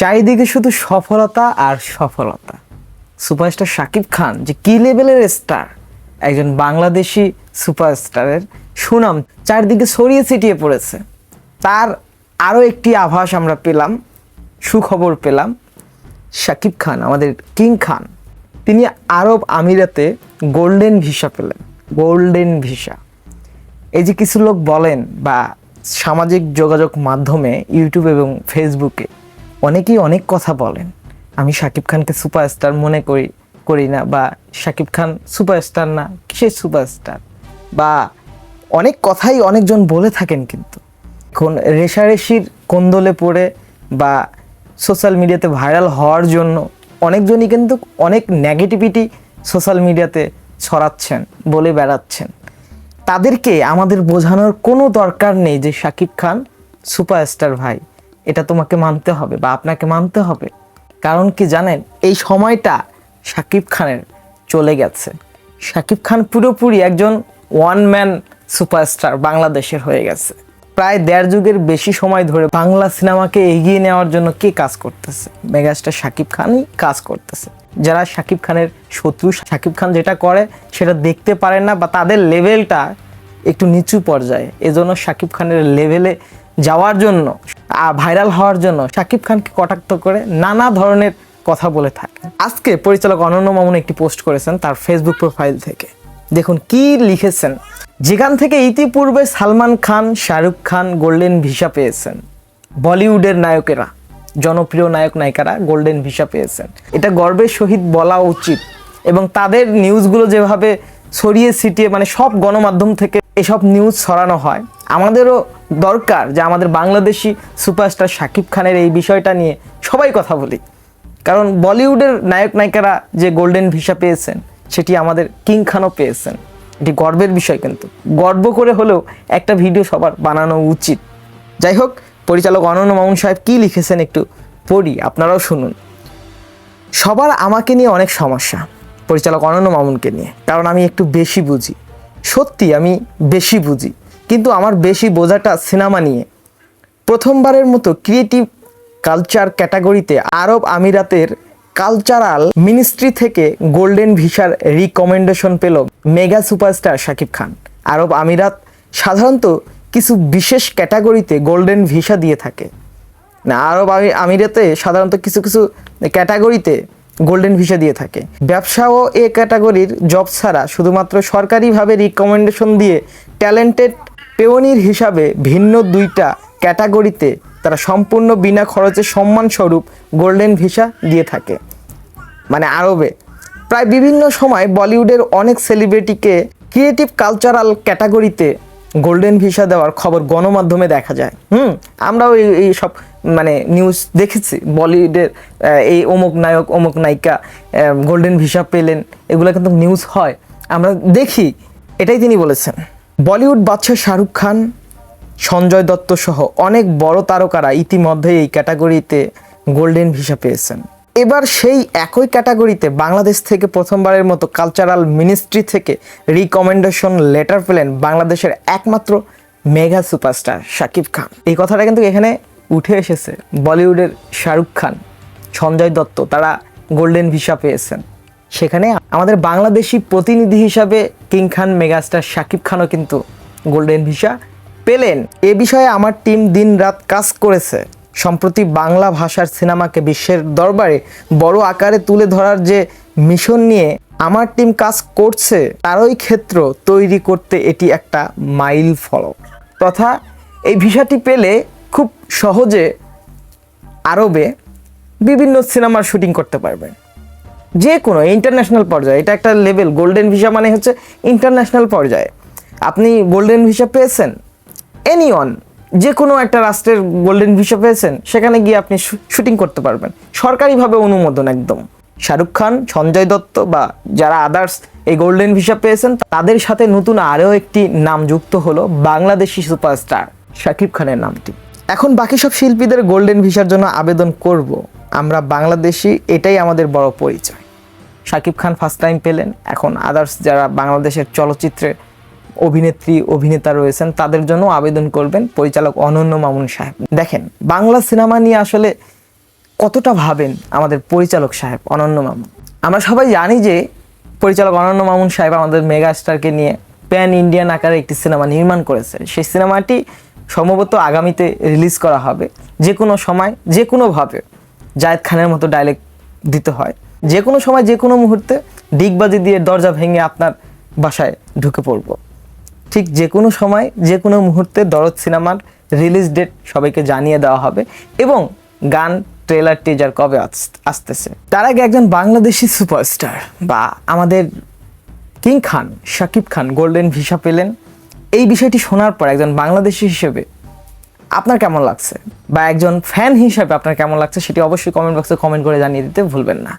চারিদিকে শুধু সফলতা আর সফলতা। সুপারস্টার শাকিব খান যে কি লেভেলের স্টার? একজন বাংলাদেশি সুপারস্টারের সুনাম চারিদিকে ছড়িয়ে ছিটিয়ে পড়েছে। তার আরও একটি আভাস আমরা পেলাম, সুখবর পেলাম, শাকিব খান, আমাদের কিং খান। তিনি আরব আমিরাতে গোল্ডেন ভিসা পেলেন, গোল্ডেন ভিসা। এই যে কিছু লোক বলেন বা সামাজিক যোগাযোগ মাধ্যমে ইউটিউব এবং ফেসবুকে অনেকেই অনেক কথা বলেন। আমি শাকিব খানকে সুপারস্টার মনে করি করি না বা শাকিব খান সুপারস্টার না, কিসের সুপারস্টার? বা অনেক কথাই অনেকজন বলে থাকেন কিন্তু। এখন রেশারেশির কোন্দলে পড়ে বা সোশ্যাল মিডিয়াতে ভাইরাল হওয়ার জন্য অনেকজনই কিন্তু অনেক নেগেটিভিটি সোশ্যাল মিডিয়াতে ছড়াচ্ছেন, বলে বেড়াচ্ছেন। তাদেরকে আমাদের বোঝানোর কোনো দরকার নেই যে শাকিব খান সুপারস্টার ভাই। এটা তোমাকে মানতে হবে বা আপনাকে মানতে হবে। কারণ কি জানেন, এই সময়টা শাকিব খানের চলে গেছে। শাকিব খান পুরোপুরি একজন ওয়ান ম্যান সুপারস্টার বাংলাদেশের হয়ে গেছে। প্রায় দেড় যুগের বেশি সময় ধরে বাংলা সিনেমাকে এগিয়ে নেওয়ার জন্য কে কাজ করতেছে? মেগাস্টার শাকিব খানই কাজ করতেছে। যারা শাকিব খানের শত্রু, শাকিব খান যেটা করে সেটা দেখতে পারেন না বা তাদের লেভেলটা একটু নিচু পর্যায়ে। এজন্য শাকিব খানের লেভেলে যাওয়ার জন্য ভাইরাল হওয়ার জন্য শাকিব খানকে কটাক্ত করে নানা ধরনের কথা বলে থাকে। আজকে পরিচালক অনন্য মামুন একটি পোস্ট করেছেন তার ফেসবুক প্রোফাইল থেকে। দেখুন কি লিখেছেন। যেখান থেকে ইতিপূর্বে সালমান খান, শাহরুখ খান, গোল্ডেন ভিসা পেয়েছেন। বলিউডের নায়কেরা, জনপ্রিয় নায়ক নায়িকারা গোল্ডেন ভিসা পেয়েছেন। এটা গর্বের সহিত বলা উচিত এবং তাদের নিউজগুলো যেভাবে ছড়িয়ে ছিটিয়ে মানে সব গণমাধ্যম থেকে এসব নিউজ ছড়ানো হয়, আমাদেরও দরকার যে আমাদের বাংলাদেশি সুপারস্টার শাকিব খানের এই বিষয়টা নিয়ে সবাই কথা বলি। কারণ বলিউডের নায়ক নায়িকারা যে গোল্ডেন ভিসা পেয়েছেন, সেটি আমাদের কিং খানও পেয়েছেন। এটি গর্বের বিষয় কিন্তু। গর্ব করে হলেও একটা ভিডিও সবার বানানো উচিত। যাই হোক, পরিচালক অনন্য মামুন সাহেব কী লিখেছেন একটু পড়ি, আপনারাও শুনুন। সবার আমাকে নিয়ে অনেক সমস্যা পরিচালক অনন্য মামুনকে নিয়ে, কারণ আমি একটু বেশি বুঝি। সত্যি আমি বেশি বুঝি। কিন্তু আমার বেশি বোঝাটা সিনেমা নিয়ে। প্রথমবারের মতো ক্রিয়েটিভ কালচার ক্যাটাগরিতে আরব আমিরাতের কালচারাল মিনিস্ট্রি থেকে গোল্ডেন ভিসার রিকমেন্ডেশন পেল মেগা সুপারস্টার শাকিব খান। আরব আমিরাত সাধারণত কিছু বিশেষ ক্যাটাগরিতে গোল্ডেন ভিসা দিয়ে থাকে। না, আরব আমি আমিরাতে সাধারণত কিছু কিছু ক্যাটাগরিতে গোল্ডেন ভিসা দিয়ে থাকে। ব্যবসা ও এ ক্যাটাগরির জব ছাড়া শুধুমাত্র সরকারিভাবে রিকমেন্ডেশন দিয়ে ট্যালেন্টেড পেওনির হিসাবে ভিন্ন দুইটা ক্যাটাগরিতে তারা সম্পূর্ণ বিনা খরচে সম্মানস্বরূপ গোল্ডেন ভিসা দিয়ে থাকে। মানে আরবে। প্রায় বিভিন্ন সময় বলিউডের অনেক সেলিব্রিটিকে ক্রিয়েটিভ কালচারাল ক্যাটাগরিতে গোল্ডেন ভিসা দেওয়ার খবর গণমাধ্যমে দেখা যায়। হুম, আমরাও এই এই সব মানে নিউজ দেখেছি। বলিউডের এই অমুক নায়ক, অমুক নায়িকা গোল্ডেন ভিসা পেলেন, এগুলো কিন্তু নিউজ হয়। আমরা দেখি, এটাই তিনি বলেছেন। বলিউড বাদশাহ শাহরুখ খান, সঞ্জয় দত্ত সহ অনেক বড় তারকারা ইতিমধ্যে এই ক্যাটাগরিতে গোল্ডেন ভিসা পেয়েছেন। এবার সেই একই ক্যাটাগরিতে বাংলাদেশ থেকে প্রথমবারের মতো কালচারাল মিনিস্ট্রি থেকে রিকমেন্ডেশন লেটার পেলেন বাংলাদেশের একমাত্র মেগা সুপারস্টার শাকিব খান। এই কথাটা কিন্তু এখানে উঠে এসেছে। বলিউডের শাহরুখ খান, সঞ্জয় দত্ত, তারা গোল্ডেন ভিসা পেয়েছেন। সেখানে আমাদের বাংলাদেশি প্রতিনিধি হিসাবে কিং খান মেগাস্টার শাকিব খানও কিন্তু গোল্ডেন ভিসা পেলেন। এ বিষয়ে আমার টিম দিন রাত কাজ করেছে। সম্প্রতি বাংলা ভাষার সিনেমাকে বিশ্বের দরবারে বড় আকারে তুলে ধরার যে মিশন নিয়ে আমার টিম কাজ করছে, তারই ক্ষেত্র তৈরি করতে এটি একটা মাইল ফলক। তথা এই ভিসাটি পেলে খুব সহজে আরবে বিভিন্ন সিনেমার শুটিং করতে পারবেন। যে কোনো ইন্টারন্যাশনাল পর্যায়ে, এটা একটা লেভেল গোল্ডেন ভিসা মানে হচ্ছে ইন্টারন্যাশনাল পর্যায়ে। আপনি গোল্ডেন ভিসা পেয়েছেন? এনি ওয়ান যে কোনো একটা রাষ্ট্রের গোল্ডেন ভিসা পেয়েছেন, সেখানে গিয়ে আপনি শুটিং করতে পারবেন। সরকারিভাবে অনুমোদন একদম। শাহরুখ খান, সঞ্জয় দত্ত বা যারা আদার্স এই গোল্ডেন ভিসা পেয়েছেন, তাদের সাথে নতুন আরও একটি নাম যুক্ত হলো বাংলাদেশি সুপারস্টার শাকিব খানের নামটি। এখন বাকি সব শিল্পীদের গোল্ডেন ভিসার জন্য আবেদন করব। আমরা বাংলাদেশি, এটাই আমাদের বড় পরিচয়। শাকিব খান ফার্স্ট টাইম পেলেন। এখন আদার্স যারা বাংলাদেশের চলচ্চিত্রে অভিনেত্রী, অভিনেতা রয়েছেন, তাদের জন্য আবেদন করবেন পরিচালক অনন্য মামুন সাহেব। দেখেন, বাংলা সিনেমা নিয়ে আসলে কতটা ভাবেন আমাদের পরিচালক সাহেব অনন্য মামুন? আমরা সবাই জানি যে পরিচালক অনন্য মামুন সাহেব আমাদের মেগা স্টারকে নিয়ে প্যান ইন্ডিয়ান আকারে একটি সিনেমা নির্মাণ করেছে সেই সিনেমাটি সম্ভবত আগামীতে রিলিজ করা হবে। যে কোনো সময় যে কোনোভাবে জায়েদ খানের মতো ডায়লগ দিতে হয়। যে কোনো সময় যে কোনো মুহূর্তে ডিগবাজি দিয়ে দরজা ভেঙে আপনার বাসায় ঢুকে পড়ব। ঠিক যে কোনো সময় যে কোনো মুহূর্তে দরদ সিনেমার রিলিজ ডেট সবাইকে জানিয়ে দেওয়া হবে এবং গান ট্রেলার টিজার কবে আসতেছে। তার আগে একজন বাংলাদেশি সুপারস্টার বা আমাদের king Khan Shakib Khan golden visa পেলেন। এই বিষয়টি শোনার পর একজন বাংলাদেশি হিসেবে আপনার কেমন লাগছে? বা একজন ফ্যান হিসাবে আপনার কেমন লাগছে? সেটি অবশ্যই কমেন্ট বক্সে কমেন্ট করে জানিয়ে দিতে ভুলবেন না।